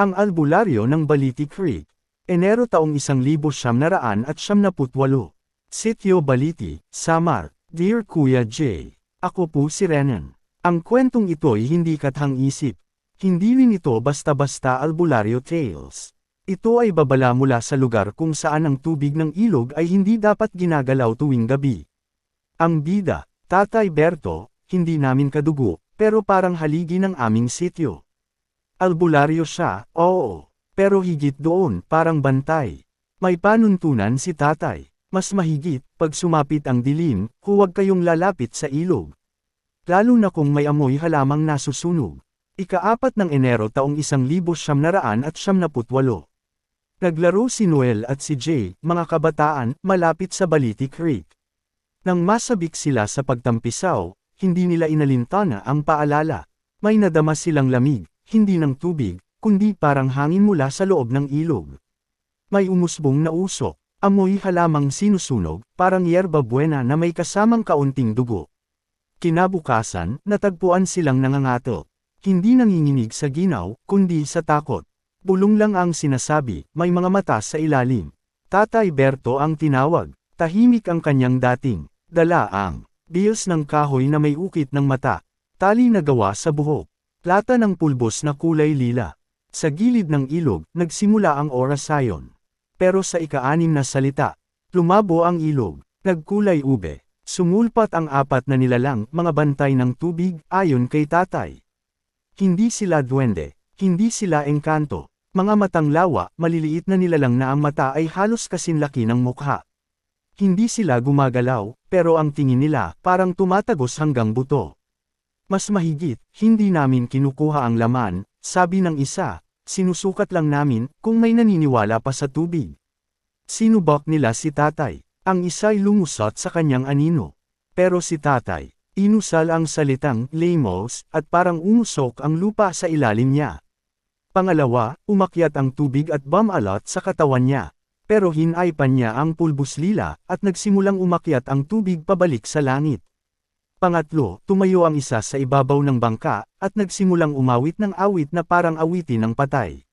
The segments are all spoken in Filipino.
Ang albularyo ng Baliti Creek. Enero taong 1978. Sitio Baliti, Samar. Dear Kuya J. Ako po si Renan. Ang kwentong ito'y hindi kathang isip. Hindi rin ito basta-basta albularyo tales. Ito ay babala mula sa lugar kung saan ang tubig ng ilog ay hindi dapat ginagalaw tuwing gabi. Ang bida, Tatay Berto, hindi namin kadugo, pero parang haligi ng aming sityo. Albularyo siya, oo. Pero higit doon, parang bantay. May panuntunan si tatay. Mas mahigit, pag sumapit ang dilim, huwag kayong lalapit sa ilog. Lalo na kung may amoy halamang nasusunog. Ikaapat ng Enero taong 1978. Naglaro si Noel at si Jay, mga kabataan, malapit sa Baliti Creek. Nang masabik sila sa pagtampisaw, hindi nila inalintana ang paalala. May nadama silang lamig, hindi ng tubig, kundi parang hangin mula sa loob ng ilog. May umusbong na usok, amoy halamang sinusunog, parang yerba buena na may kasamang kaunting dugo. Kinabukasan, natagpuan silang nangangato. Hindi nanginginig sa ginaw, kundi sa takot. Bulong lang ang sinasabi, may mga mata sa ilalim. Tatay Berto ang tinawag. Tahimik ang kanyang dating. Dala ang bills ng kahoy na may ukit ng mata. Tali na gawa sa buhok. Plata ng pulbos na kulay lila. Sa gilid ng ilog, nagsimula ang orasayon. Pero sa ikaanim na salita, lumabo ang ilog, nagkulay ube. Sumulpat ang apat na nilalang, mga bantay ng tubig, ayon kay tatay. Hindi sila duwende, hindi sila engkanto. Mga matang lawa, maliliit na nilalang na ang mata ay halos kasinlaki ng mukha. Hindi sila gumagalaw, pero ang tingin nila parang tumatagos hanggang buto. Mas mahigit, hindi namin kinukuha ang laman, sabi ng isa, sinusukat lang namin kung may naniniwala pa sa tubig. Sinubok nila si tatay, ang isa'y lumusot sa kanyang anino. Pero si tatay, inusal ang salitang lamos at parang umusok ang lupa sa ilalim niya. Pangalawa, umakyat ang tubig at bumalot sa katawan niya. Pero hinaypan niya ang pulbus lila, at nagsimulang umakyat ang tubig pabalik sa langit. Pangatlo, tumayo ang isa sa ibabaw ng bangka, at nagsimulang umawit ng awit na parang awitin ng patay.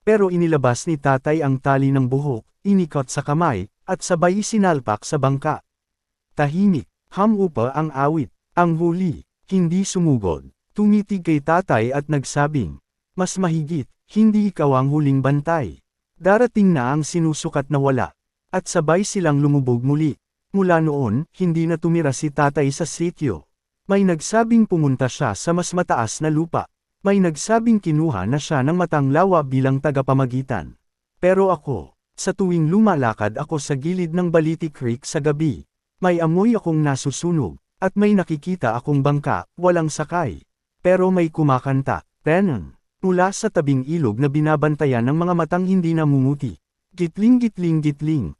Pero inilabas ni tatay ang tali ng buhok, inikot sa kamay, at sabay sinalpak sa bangka. Tahimik, hamupa ang awit, ang huli, hindi sumugod. Tumitig kay tatay at nagsabing, mas mahigit, hindi ikaw ang huling bantay. Darating na ang sinusukat na wala. At sabay silang lumubog muli. Mula noon, hindi na tumira si tatay sa sityo. May nagsabing pumunta siya sa mas mataas na lupa. May nagsabing kinuha na siya ng matang lawa bilang tagapamagitan. Pero ako, sa tuwing lumalakad ako sa gilid ng Baliti Creek sa gabi, may amoy akong nasusunog, at may nakikita akong bangka, walang sakay. Pero may kumakanta, Renan. Mula sa tabing ilog na binabantayan ng mga matang hindi namumuti. Gitling gitling gitling,